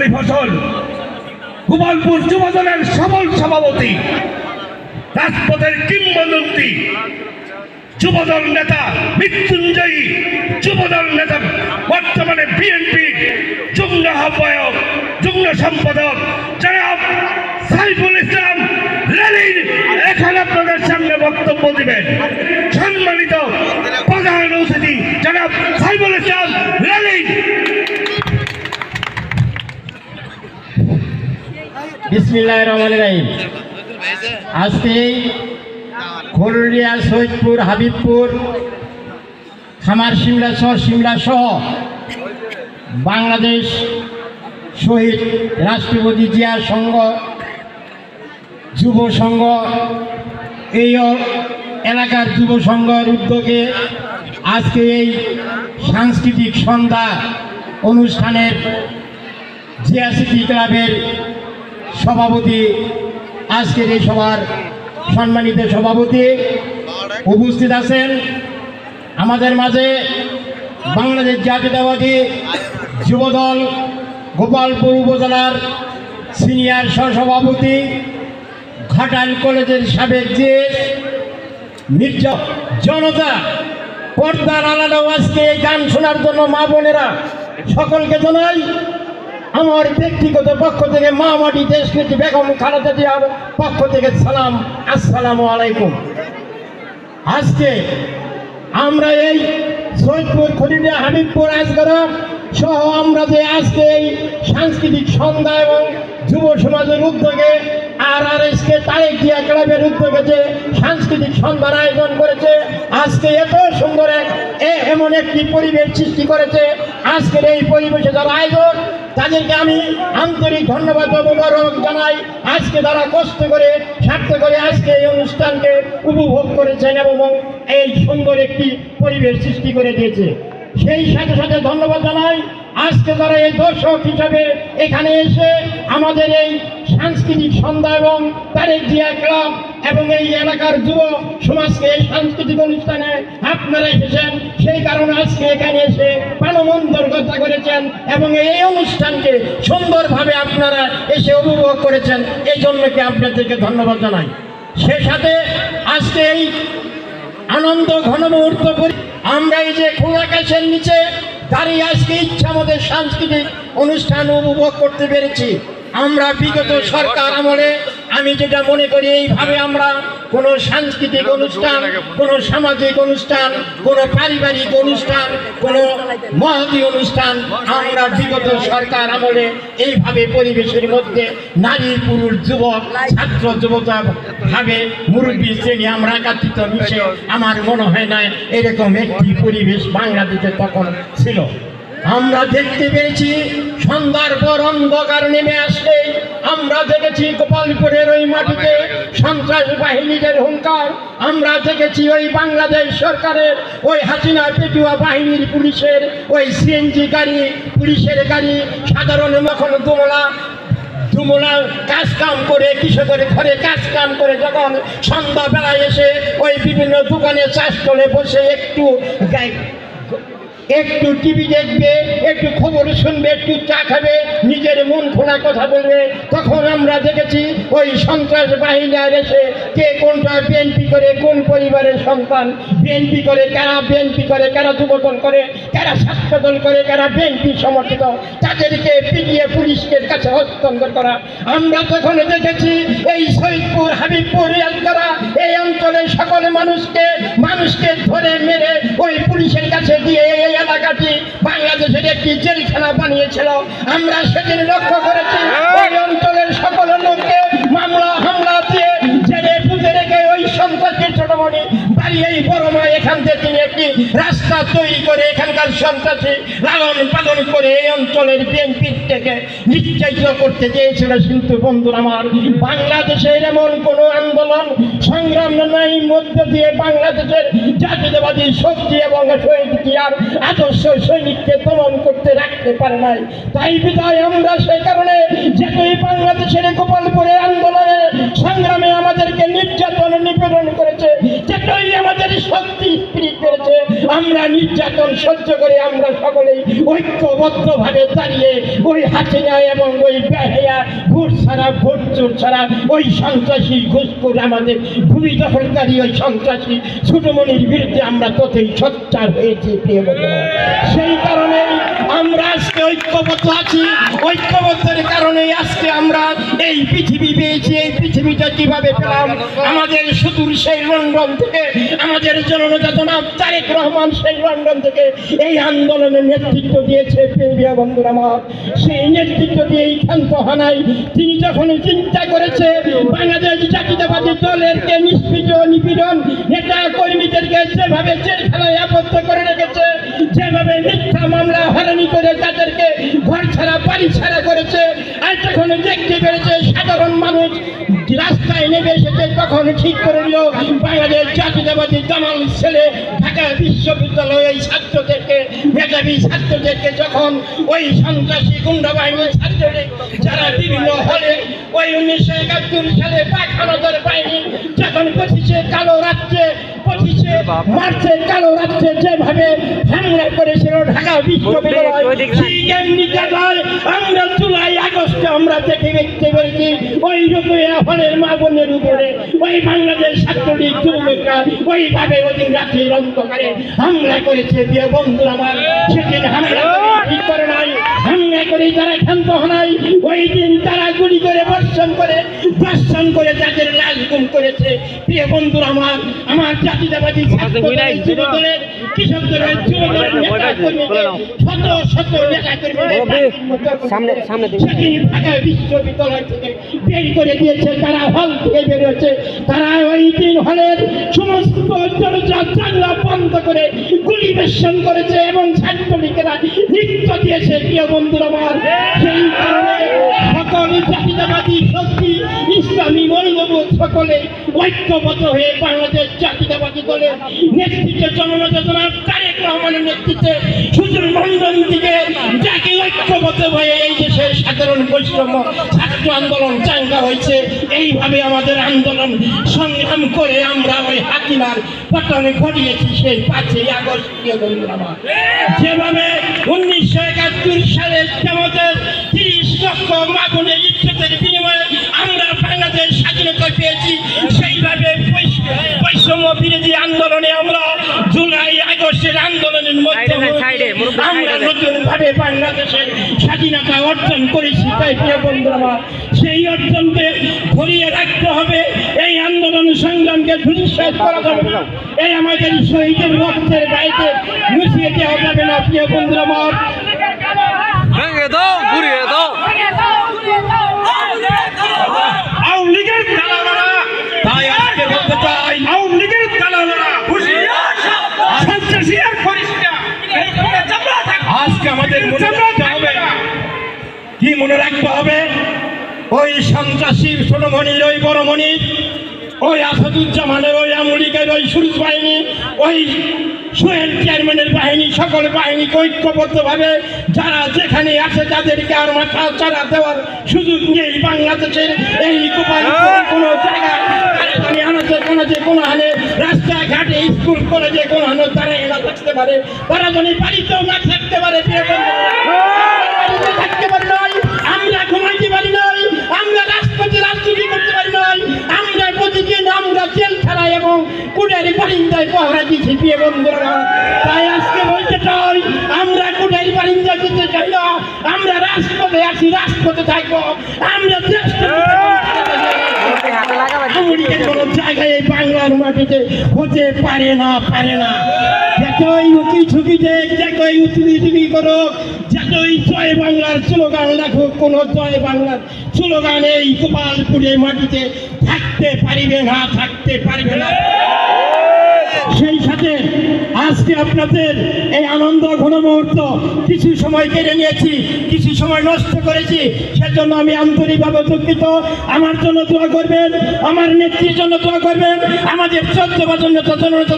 সোনালী ফসল। গোপালপুর যুব দলের সবল সভাপতি, রাজপথের কিংবদন্তি, যুবদল নেতা, মৃত্যুঞ্জয়ী যুবদল নেতা, বর্তমানে বিএনপি যুগ্ম আহ্বায়ক, যুগ্ম সম্পাদক, জনাব সাইফুল ইসলাম রেলির এখানে আপনাদের সামনে বক্তব্য দিবেন। সম্মানিত প্রধান অতিথি, জনাব সাইফুল ইসলাম বিসমিল্লাহ রহমান রাহিম। আজকে খরুলিয়া সৈয়দপুর হাবিবপুর, খামার সিমলা সহ সিমলা সহ বাংলাদেশ শহীদ রাষ্ট্রপতি জিয়া সংঘ যুব সংঘ এই এলাকার যুব সংঘের উদ্যোগে আজকে এই সাংস্কৃতিক সন্ধ্যা অনুষ্ঠানের জিয়া সিটি ক্লাবের সভাপতি, আজকের এই সভার সম্মানিত সভাপতি উপস্থিত আছেন আমাদের মাঝে বাংলাদেশ জাতীয়তাবাদী যুবদল গোপালপুর উপজেলার সিনিয়র সহসভাপতি, ঘাটাল কলেজের সাবেক যে মির্জা জনতা, পর্দার আলাদা আজকে গান শোনার জন্য মা বোনেরা সকলকে জানাই আমার ব্যক্তিগত পক্ষ থেকে মা মাটি দেশনীতি বেগম খালেদা জিয়ার পক্ষ থেকে সালাম, আসসালামু আলাইকুম। আজকে আমরা এই সৈয়দপুর খলিলিয়া হাবিবপুর আজগরা সহ আমরা যে আজকে এই সাংস্কৃতিক সন্ধ্যা এবং যুব সমাজের উদ্যোগে আর R S K Tarek Zia ক্লাবের উদ্যোগে যে সাংস্কৃতিক সন্ধ্যার আয়োজন করেছে। আজকে এত সুন্দর এক এমন একটি পরিবেশ সৃষ্টি করেছে। আজকের এই পরিবেশে যারা আয়োজন তাদেরকে আমি আন্তরিক ধন্যবাদ মোবারক জানাই। আজকে তারা কষ্ট করে, স্বার্থ করে আজকে এই অনুষ্ঠানকে উপভোগ করেছেন এবং এই সুন্দর একটি পরিবেশ সৃষ্টি করে দিয়েছে। সেই সাথে সাথে ধন্যবাদ জানাই আজকে যারা এই দর্শক হিসাবে এখানে এসে আমাদের এই সাংস্কৃতিক সন্ধ্যা এবং তারেক জিয়া ক্লাব এবং এই এলাকার যুব সমাজকে এই সাংস্কৃতিক অনুষ্ঠানে আপনারা এসেছেন, সেই কারণে আজকে এখানে এসে প্রাণমন্তর্গতা করেছেন এবং এই অনুষ্ঠানকে সুন্দরভাবে আপনারা এসে উপভোগ করেছেন এই জন্য কি আপনাদেরকে ধন্যবাদ জানাই। সে সাথে আজকে এই আনন্দ ঘন মুহূর্ত করি। আমরা এই যে খোলা আকাশের নিচে দাঁড়িয়ে আজকে ইচ্ছা মতো সাংস্কৃতিক অনুষ্ঠান উপভোগ করতে পেরেছি। আমরা বিগত সরকার আমলে আমি যেটা মনে করি, এইভাবে আমরা কোনো সাংস্কৃতিক অনুষ্ঠান কোনো সামাজিক অনুষ্ঠান কোনো পারিবারিক অনুষ্ঠান কোনো মহতি অনুষ্ঠান আমরা বিগত সরকার আমলে এইভাবে পরিবেশের মধ্যে নারী পুরুষ যুবক ছাত্র যুবতা ভাবে মুরব্বী শ্রেণি আমরা একাত্রিত মিশে আমার মনে হয় না এরকম একটি পরিবেশ বাংলাদেশে তখন ছিল। আমরা দেখতে পেয়েছি সন্ধ্যার পর অন্ধকার নেমে আসলে। আমরা দেখেছি গোপালপুরের ওই মাটিতে সন্ত্রাস বাহিনীদের হুঙ্কার। আমরা দেখেছি ওই বাংলাদেশ সরকারের, ওই হাসিনা পেটুয়া বাহিনীর পুলিশের, ওই সিএনজি গাড়ি, পুলিশের গাড়ি, সাধারণ মখন দোমলা কাজ কাম করে, কৃষকের ঘরে কাজ কাম করে যখন সন্ধ্যাবেলায় এসে ওই বিভিন্ন দোকানে চাষ করে বসে একটু একটু টিভি দেখবে, একটু খবর শুনবে, একটু চা খাবে, নিজের মন খোলা কথা বলবে। তখন আমরা দেখেছি ওই সন্ত্রাস বাহিনীর এসে কে কোনটা বিএনপি করে, কোন পরিবারের সন্তান বিএনপি করে, কারা বিএনপি করে, কারা যুবদল করে, কারা স্বাস্থ্যদল করে, কারা বিএনপি সমর্থিত। তাদেরকে পিটিয়ে পুলিশের কাছে হস্তান্তর করা। আমরা তখন দেখেছি এই সৈয়দপুর, হাবিবপুর করা এই অঞ্চলের সকল মানুষকে মানুষকে ধরে মেরে ওই পুলিশের কাছে দিয়ে এই এলাকাটি বাংলাদেশের একটি জেলখানা বানিয়েছিল। আমরা সেদিন লক্ষ্য করেছি মা এখান থেকে তিনি একটি রাস্তা তৈরি করে এখানকার সন্ত্রাসী লালন পালন করে এই অঞ্চলের বিএনপির থেকে নিশ্চয়িত করতে চেয়েছিল কিন্তু বন্ধুরা আমার, বাংলাদেশের এমন কোনো আন্দোলন, সংগ্রাম নাই, মধ্য দিয়ে বাংলাদেশের জাতীয়তাবাদী শক্তি এবং শহীদ আর আদর্শ সৈনিককে দমন করতে রাখতে পারে নাই? তাই বিদায় আমরা সেই কারণে যেহেতু বাংলাদেশের গোপালপুরে আন্দোলনে সংগ্রামে আমাদেরকে নির্যাতন নিপীড়ন করেছে যেটাই আমাদের শক্তি স্ত্রী করেছে আমরা নির্যাতন সহ্য করে আমরা সকলেই ঐক্যবদ্ধভাবে দাঁড়িয়ে ওই হাসিনা এবং ওই বেহেয়া ভোট ছাড়া ভোট চোর ছাড়া, ওই সন্ত্রাসী ঘুষখোর আমাদের ভূমি দখলকারী ওই সন্ত্রাসী ছোটমণির বিরুদ্ধে আমরা ততই সচ্চার হয়েছি সেই আজকে ঐক্যবদ্ধ আছি। ঐক্যবদ্ধের কারণে আজকে আমরা এই পৃথিবী পেয়েছি, এই পৃথিবীটা কীভাবে পেলাম? আমাদের সুদূর সেই লন্ডন থেকে, আমাদের জননেতা তারেক রহমান সেই লন্ডন থেকে এই আন্দোলনের নেতৃত্ব দিয়েছে প্রিয় বন্ধুরা আমার। সেই নেতৃত্ব দিয়ে এই ক্ষান্ত হানাই। তিনি যখন চিন্তা করেছে, বাংলাদেশ জাতীয়তাবাদী দলেরকে নিষ্পৃত নিপীড়ন, নেতা কর্মীদেরকে যেভাবে জেলখানায় আবদ্ধ করে রেখেছে, যেভাবে হারানি করে তাদেরকে ঘর ছাড়া, বাড়ি ছাড়া করেছে। আর যখন দেখতে পেরেছে, সাধারণ মানুষ রাস্তায় নেমে এসেছে, তখন ঠিক করে নিল বাংলাদেশ জাতীয়তাবাদী জামাল ছেলে ঢাকা বিশ্ববিদ্যালয়ে এই ছাত্রদেরকে, মেধাবী ছাত্রদেরকে যখন ওই সন্ত্রাসী গুন্ডা বাহিনীর ছাত্রদের যারা বিভিন্ন হলে, ওই উনিশশো একাত্তর সালে পাখানদের বাহিনী যখন পঁচিশে কালো রাত্রে পঁচিশে মার্চে কালো রাত্রে যেভাবে হামলা করেছিল ঢাকা বিশ্ববিদ্যালয়। আমরা জুলাই আগস্টে আমরা দেখে দেখতে পেরেছি ওই রূপে হলের মা বোনের উপরে ওই বাংলাদেশ ছাত্রলীগ যুবকরা ওইভাবে ওদিন রাত্রি অন্ধকারে হামলা করেছে। প্রিয় বন্ধু আমার সেদিন হামলা করে ঠিক করে নাই। হামলা করে যারা ক্ষান্ত হনাই ওই দিন তারা গুলি করে বর্ষণ করে বর্ষণ করে তাদের লাশ গুম করেছে। প্রিয় বন্ধু আমার আমার জাতীয়তাবাদী ছাত্র যুব দলের কৃষক দলের যুব দলের নেতা শত শত নেতা সামনে সামনে ঢাকা বিশ্ববিদ্যালয় থেকে বের করে দিয়েছে তারা হল থেকে তারা ওই দিন হলের সমস্ত দরজা জানলা বন্ধ করে গুলি করেছে এবং ছাত্রলীগেরা নৃত্য দিয়েছে প্রিয় বন্ধুরা আমার সেই কারণে সকল জাতীয়তাবাদী শক্তি, ইসলামী মূল্যবোধ সকলে ঐক্যবদ্ধ হয়ে বাংলাদেশ জাতীয়তাবাদী দলের নেতৃত্বে জননেতা জনাব তারেক রহমানের নেতৃত্বে, সুদূর লন্ডন থেকে যাকে ঐক্যবদ্ধ হয়ে এই দেশের সাধারণ বৈষম্য, ছাত্র আন্দোলন চাঙ্গা হয়েছে এইভাবে আমাদের আন্দোলন সংগ্রাম করে আমরা ওই হাতিমার পতনে ঘটিয়েছি সেই পাঁচই আগস্ট। যেভাবে উনিশশো একাত্তর সালে আমাদের তিরিশ লক্ষ মাগুনের ইজ্জতের বিনিময়ে আমরা বাংলাদেশ স্বাধীনতা পেয়েছি। সেইভাবে বৈষ- বৈষম্য বিরোধী আন্দোলনে আমরা জুলাই আগস্টের আন্দোলনের মধ্যে আমরা নতুন ভাবে বাংলাদেশের স্বাধীনতা অর্জন করেছি তাই প্রিয় বন্ধুরা সেই অর্জনকে ধরিয়ে রাখতে হবে। এই আন্দোলন সংগ্রামকে ধূলিসাৎ করা যাবে না। এই আমাদের শহীদের রক্তের বাইরে মুছিয়ে দেওয়া যাবে না প্রিয় বন্ধুরা আমার। ভেঙে দাও ঘুরিয়ে দাও। আওয়ামী লীগের দালালেরা তাই আজকে বলতে চাই আওয়ামী লীগের দালালেরা সন্ত্রাসী আর করিস আজকে আমাদের মনে রাখতে হবে। কি মনে রাখতে হবে? ওই সন্ত্রাসী ছোটমণির ওই বড়মণির, ওই আসাদুজ্জামানের, ওই আমলিকের, ওই সুরজ বাহিনী, ওই সোহেল চেয়ারম্যানের বাহিনী, সকল বাহিনীকে ঐক্যবদ্ধভাবে যারা যেখানে আছে তাদেরকে আর মাথা চারা দেওয়ার সুযোগ নেই বাংলাদেশের। এই কোনো জায়গায় কোনো হানে রাস্তাঘাটে, স্কুল, কলেজে কোনো হানে তারা এরা থাকতে পারে। তারা যেন বাড়িতেও না থাকতে পারে জেলখানায় এবং কুড়ারি বারিন্দায় পহরা দিয়েছি প্রিয় বন্ধুরা, তাই আজকে বলতে চাই, আমরা কুড়ারি বারিন্দা দিতে চাই না, আমরা রাজপথে আছি, রাজপথে থাকব, আমরা কোনো এই বাংলার মাটিতে পারে না পারে না। স্লোগান রাখুক, কোন জয় বাংলার স্লোগান এই গোপালপুরের মাটিতে থাকতে পারিবে না থাকতে পারবে না। সেই সাথে আজকে আপনাদের এই আনন্দ ঘন মুহূর্ত কিছু সময় কেড়ে নিয়েছি, কিছু সময় নষ্ট করেছি, সেজন্য আমি আন্তরিকভাবে দুঃখিত। আমার জন্য দোয়া করবেন, আমার নেত্রীর জন্য দোয়া করবেন, আমাদের চোদ্দ বছর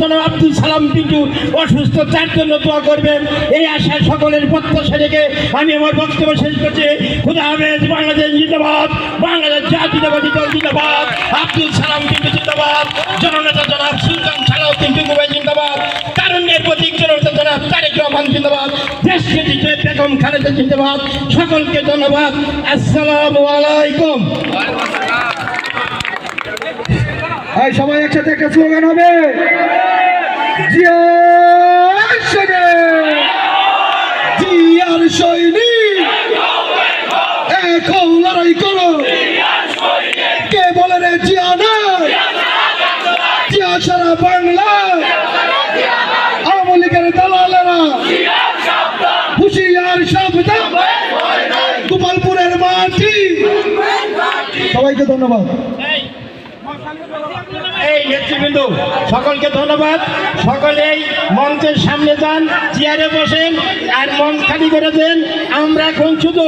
জন্য আব্দুল সালাম পিন্টু অসুস্থ, তার জন্য দোয়া করবেন। এই আশা সকলের প্রত্যাশা রেখে আমি আমার বক্তব্য শেষ করছি। খুদা হাফেজ, বাংলাদেশ জিন্দাবাদ, বাংলাদেশ জাতীয়তাবাদী দল জিন্দাবাদ, আব্দুল সালাম পিন্টু জিন্দাবাদ, জননেতা জনাব সুলতান সালাউদ্দিন রহমান জিন্দাবাদ দেশকে দিতে বেগম খালেদা জিন্দাবাদ, সকলকে ধন্যবাদ, আসসালামু আলাইকুম। সবাই একসাথে একটা স্লোগান হবে। সারা বাংলা আওয়ামী লীগের দালালেরা গোপালপুরের মাটি। সবাইকে ধন্যবাদ। এই নেতৃবৃন্দ, সকলকে ধন্যবাদ। সকলেই মঞ্চের সামনে যান, চেয়ারে বসেন, আর মঞ্চ খালি করে দেন। আমরা এখন শুধু